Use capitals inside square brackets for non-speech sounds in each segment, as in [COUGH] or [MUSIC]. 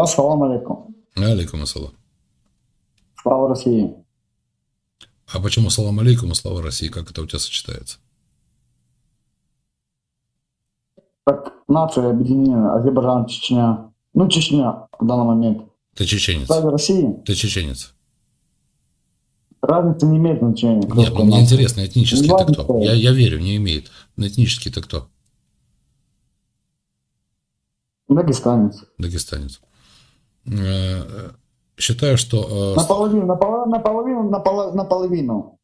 Ассаламу алейкум. Алейкум ассалам. Слава России. А почему салам алейкум и слава России? Как это у тебя сочетается? Так, нация объединена, Азербайджан, Чечня. Ну, Чечня в данный момент. Ты чеченец. Слава России. Ты чеченец. Разница не имеет значения. Нет, ну, мне интересно, этнический Ладно, кто? Я, я верю, не имеет. Но этнический ты кто? Дагестанец. Дагестанец. Э, э, Считаю, что... э, Наполовину, наполовину, наполовину, наполовину, наполовину.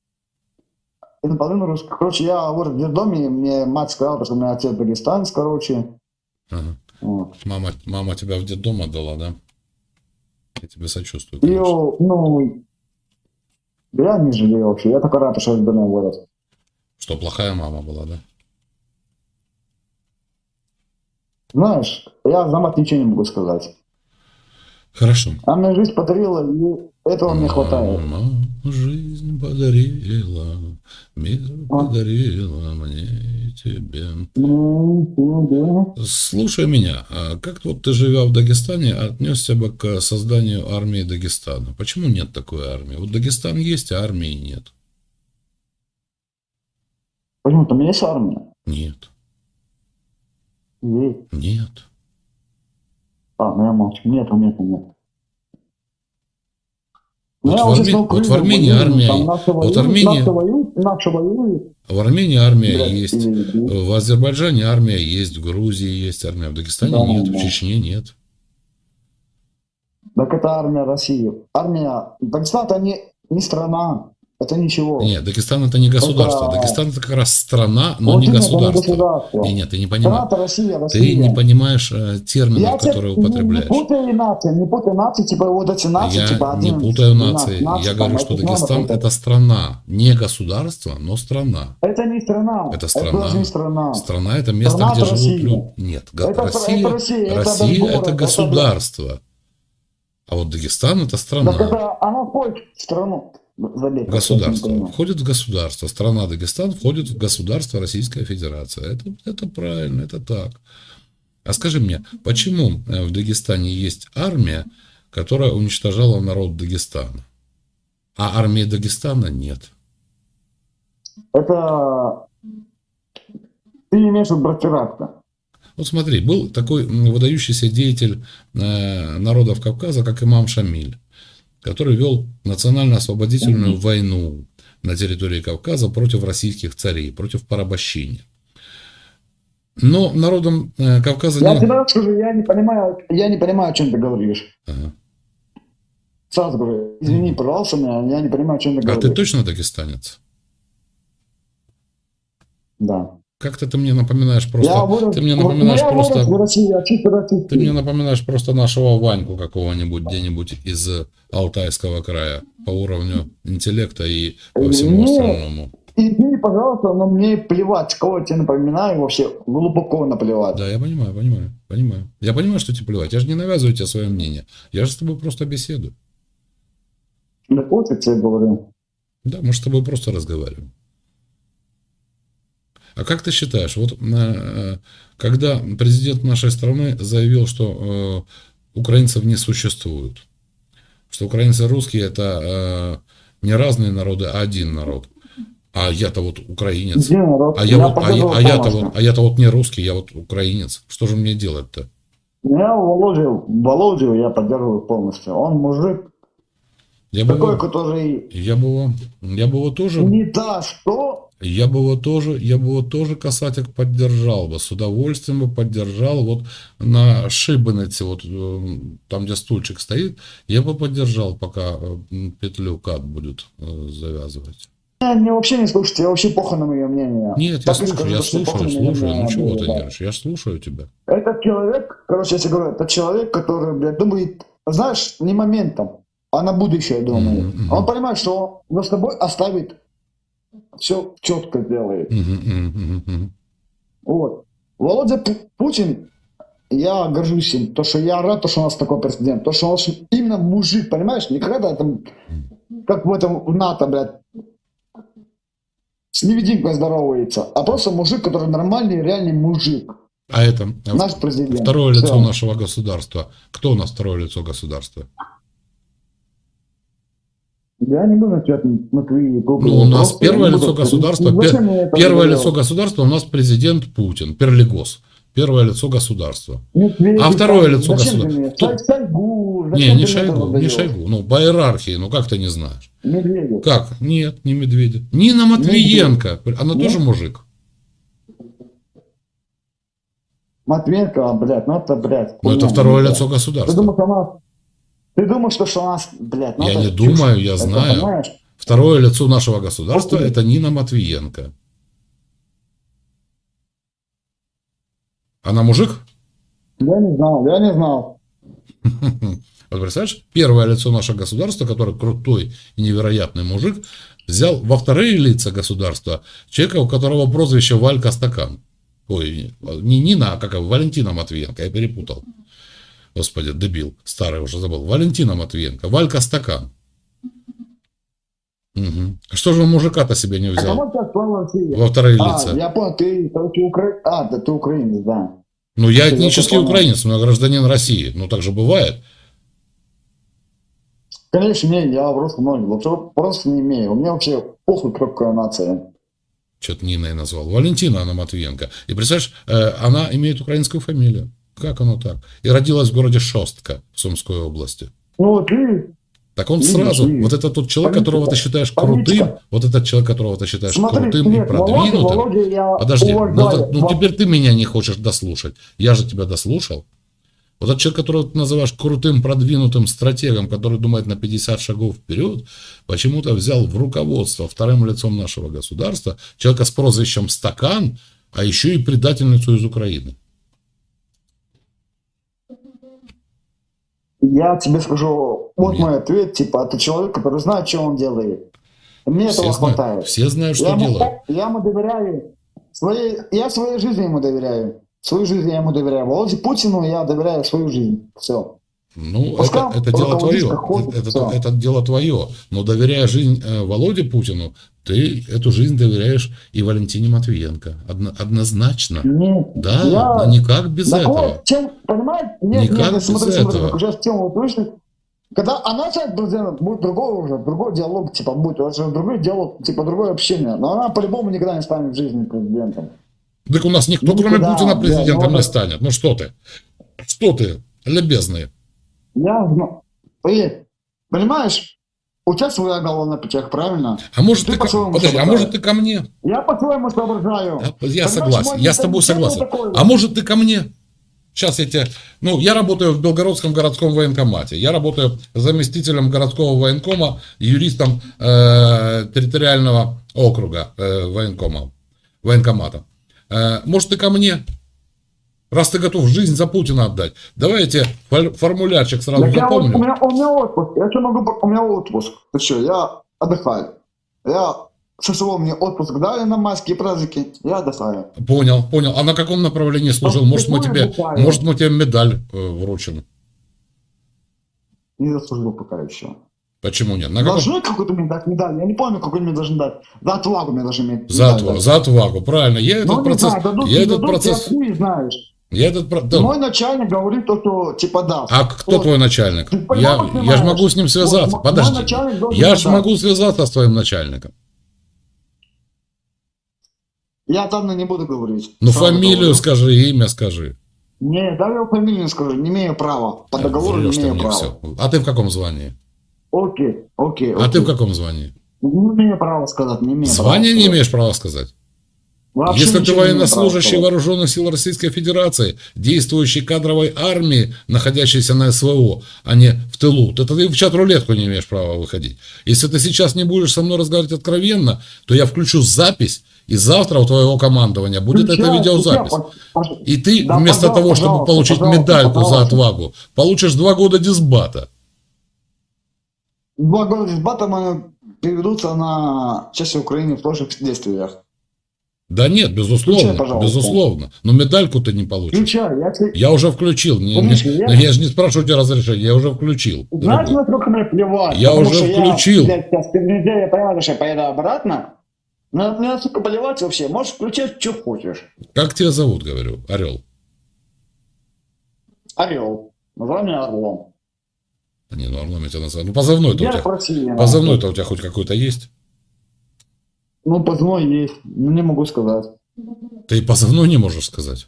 И наполовину русский. Короче, я вот в детдоме, мне мать сказала, что у меня отец дагестанец, короче. ага. Вот. Мама, мама тебя в детдом отдала, да? Я тебе сочувствую. И, ну, я не жалею вообще. Я только рад, что я в доме вырос. Что, плохая мама была, да? Знаешь, я за мать ничего не могу сказать. Хорошо. Она жизнь подарила, и этого мне хватает. Мама жизнь подарила, мир подарила мне и тебе. Ну, Слушай меня, а как вот ты, живя в Дагестане, отнесся бы к созданию армии Дагестана? Почему нет такой армии? Вот Дагестан есть, а армии нет. Почему? Там есть армия? Нет, Есть. нет. А, ну я молчу. Нет, нет, нет. Ну, Вот я в Арме- вот в Армении армия- вот Армения-. В Армении армия блядь, есть, и- и- в Азербайджане армия есть, в Грузии есть армия, в Дагестане Да, нет, в да. Чечне нет. Так это армия России. Армия... Дагестан это не, не страна. Это ничего. Нет, Дагестан это не государство. Это- Дагестан это как раз страна, но Вот не это не государство. государство. Не, нет, ты не понимаешь. Россия, Россия. Ты не понимаешь э, терминов, Я которые не- употребляешь. Не путай нации, не путай нации, типа вот эти нации, Я типа не 11, путаю 12, нации. 12, Я говорю, там, что это надо Дагестан путать. это страна. Не государство, но страна. Это не страна. Это страна. не страна. Страна это место, Страна где это живут Россия. люди. Нет, Это- Россия, это Россия, это Россия это это- государство. А вот Дагестан это страна. Так это она входит в страну. Государство. Я не понимаю. Входит в государство. Страна Дагестан входит в государство Российская Федерация. Это, это правильно, это так. А скажи мне, почему э, в Дагестане есть армия, которая уничтожала народ Дагестана, а армии Дагестана нет? Это... Ты имеешь в виду братиракта. Вот смотри, был такой выдающийся деятель э, народов Кавказа, как имам Шамиль, который вел национально-освободительную войну на территории Кавказа против российских царей, против порабощения. Но народам э, Кавказа Я не... тебе скажу, я не понимаю, я не понимаю, о чем ты говоришь. Ага. Сразу говорю, извини, пожалуйста, меня, я не понимаю, о чем ты А говоришь. ты точно дагестанец? Да. Как-то ты мне напоминаешь просто... я вырос, ты мне напоминаешь я просто... вырос в России, я чисто российский. Ты мне напоминаешь просто нашего Ваньку какого-нибудь где-нибудь из Алтайского края по уровню интеллекта и по всему Нет. остальному. Извини, пожалуйста, но мне плевать, кого я тебе напоминаю, вообще глубоко наплевать. Да, я понимаю, понимаю, понимаю. Я понимаю, что тебе плевать. Я же не навязываю тебе свое мнение. Я же с тобой просто беседую. Да вот я тебе говорю. Да, мы же с тобой просто разговариваем. А как ты считаешь, вот э, когда президент нашей страны заявил, что э, украинцев не существует, что украинцы русские это э, не разные народы, а один народ, а я-то вот украинец, народ? а я, вот, а, я, а я-то вот, а я-то вот не русский, я вот украинец, что же мне делать-то? Я Володю, Володю я поддерживаю полностью. Он мужик Я бы, такой, его, который я бы я бы его тоже не да что, Я бы его тоже, я бы его тоже касатик поддержал бы, с удовольствием бы поддержал вот на шибанете, вот э, там, где стульчик стоит, я бы поддержал, пока э, петлю кат будет э, завязывать. Мне вообще не слушайте, я вообще похуй на мое мнение. Нет, я Так и слушаю, скажу, я слушаю, слушаю, ну мнение, чего да. ты нервничаешь, я слушаю тебя. Этот человек, короче, я тебе говорю, это человек, который, блядь, думает, знаешь, не моментом, а на будущее думает. Мгм. Он понимает, что он за собой оставит все четко делает. Вот. Володя Пу- Путин, я горжусь им, то, что я рад, то, что у нас такой президент, то, что он именно мужик, понимаешь, не когда там, как в этом в НАТО, блядь, с невидимкой здоровается, а просто мужик, который нормальный, реальный мужик. А это а Наш президент. второе лицо Всё. нашего государства. Кто у нас второе лицо государства? Я не буду отвечать на твои глупые Ну, у нас вопросы, первое лицо буду- государства, Ну, это Первое лицо государства у нас президент Путин, Перлигос. Первое лицо государства. Медведев, А второе лицо государства? ты? Шой- Шойгу, Не, не ты Шойгу, не? Шойгу. Ну, по иерархии, ну как ты не знаешь? Медведев. Как? Нет, не Медведев. Нина Матвиенко. Она Нет? тоже мужик. Матвенко, блядь, ну это, блядь. Но это второе лицо Ты государства. думаешь, у нас... Ты думаешь, что, у нас, блядь, ну Я не чушь. думаю, я Это, знаю. понимаешь? Второе лицо нашего государства Окей. это Нина Матвиенко. Она мужик? Я не знал, я не знал. [LAUGHS] Вот представляешь, первое лицо нашего государства, который крутой и невероятный мужик, взял во вторые лица государства человека, у которого прозвище Валька Стакан. Ой, не Нина, а как Валентина Матвиенко, я перепутал. Господи, дебил, старый уже забыл. Валентина Матвиенко, Валька Стакан. Мгм. Что же он мужика-то себе не А взял России? во вторые А, я понял, ты, ты укра... А, да ты украинец, да. Ну, я Ты этнический украинец, но я гражданин России. Ну, так же бывает. Конечно, не, я просто ноль, вообще просто не имею. У меня вообще похуй, кто какая нация. Что-то Нина я назвал. Валентина она Матвиенко. И представляешь, э, она имеет украинскую фамилию. Как оно так? И родилась в городе Шостка в Сумской области. Ну вот ты, Так он сразу, видишь. вот это тот человек, Политика. которого ты считаешь Политика. крутым, вот этот человек, которого ты считаешь смотри, крутым и нет, Володя, продвинутым. Володя, я Подожди, ну, уважаю. ну, теперь ты меня не хочешь дослушать. Я же тебя дослушал. Вот этот человек, которого ты называешь крутым, продвинутым стратегом, который думает на 50 шагов вперед, почему-то взял в руководство вторым лицом нашего государства человека с прозвищем Стакан, а еще и предательницу из Украины. Я тебе скажу, вот мой ответ, типа, это человек, который знает, что он делает. И Мне Все этого знают, хватает. все знают, что я, ему, делают. я ему доверяю. Своей, я своей жизни ему доверяю. Свою жизнь я ему доверяю. Володе Путину я доверяю свою жизнь. Все. Ну, Пускай это, это дело твое. ходит, это, всё. это дело твое. Но доверяя жизнь э, Володе Путину, ты эту жизнь доверяешь и Валентине Матвиенко. Одно- однозначно. Нет, Да, я- но никак без Да этого. вот, чем, понимаете? Нет, Никак нет, без смотри, смотри, этого. уже в тему вышли. Когда она станет президентом, будет другой уже, другой диалог, типа, будет уже другой диалог, типа, другое общение. Но она по-любому никогда не станет в жизни президентом. Так у нас никто, Ну, кроме да, Путина, да, президентом ну, не да. станет. Ну что ты? Что ты? Лебезный. Я знаю. Поверь, понимаешь, у тебя своя голова на плечах, правильно? А может Ты ты, ко- подожди, а может ты ко мне? Я по-своему соображаю. Да, Я Понимаешь, согласен, мой я с тобой согласен. такой. А может ты ко мне? Сейчас я тебе... Ну, я работаю в Белгородском городском военкомате. Я работаю заместителем городского военкома, юристом э, территориального округа э, военкома, военкомата. Э, может ты ко мне? Раз ты готов жизнь за Путина отдать, давай я тебе фоль- формулярчик сразу Так я вот- запомню. у, меня, у меня отпуск. Я что могу... У меня отпуск. Ты что, я отдыхаю. Я... ССО мне отпуск дали на майские праздники. Я отдыхаю. Понял, понял. А на каком направлении служил? Ну, Может, мы такое тебе, бывает. может, мы тебе медаль э, вручим? Не заслужил пока еще. Почему нет? На каком- Должны какую-то мне дать медаль? Я не помню, какую мне должны дать. За отвагу мне должны медаль За, отвагу, за отвагу, правильно. Я этот Ну, не процесс, знаю, дадут, я не этот дадут, процесс, ты не знаешь. Я этот да. Мой начальник говорит то, что типа да. А кто Вот. твой начальник? Ты Я, понимаешь, я же могу с ним связаться. Вот Подожди. Я же могу связаться с твоим начальником. Я там не буду говорить. Ну, фамилию говорю. скажи, имя скажи. Не, да я фамилию не скажу, не имею права. По договору Врешь не имею права. всё. А ты в каком звании? Окей, окей, А ты окей. в каком звании? Не имею права сказать, не имею права Звание не сказать. имеешь права сказать. Вообще Если ты военнослужащий вооруженных сил Российской Федерации, действующий кадровой армии, находящейся на СВО, а не в тылу, то ты в чат-рулетку не имеешь права выходить. Если ты сейчас не будешь со мной разговаривать откровенно, то я включу запись, и завтра у твоего командования будет эта Включай, видеозапись. включай, И ты Да, вместо того, чтобы получить пожалуйста, медальку за отвагу, получишь два года дисбата. Два года батом переведутся на части Украины в сложных действиях. Да нет, безусловно, Включай, пожалуйста. безусловно. Но медальку ты не получишь. Включай, я тебе... Я уже включил. Не, не- я- я же не спрашиваю тебя разрешения, я уже включил. Знаешь, дорогой. насколько мне плевать? Я уже включил. Я, блядь, я понимаю, что я поеду обратно. Но мне настолько плевать вообще. Можешь включать, что хочешь. Как тебя зовут, говорю, Орел? Орел. Называй меня Орлом. Да не, ну Орлом я тебя называю. Ну позывной-то у тебя. Позывной-то у тебя хоть какой-то есть? Ну, позывной есть. Ну, не могу сказать. Ты и позывной не можешь сказать.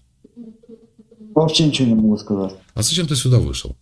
Вообще ничего не могу сказать. А зачем ты сюда вышел?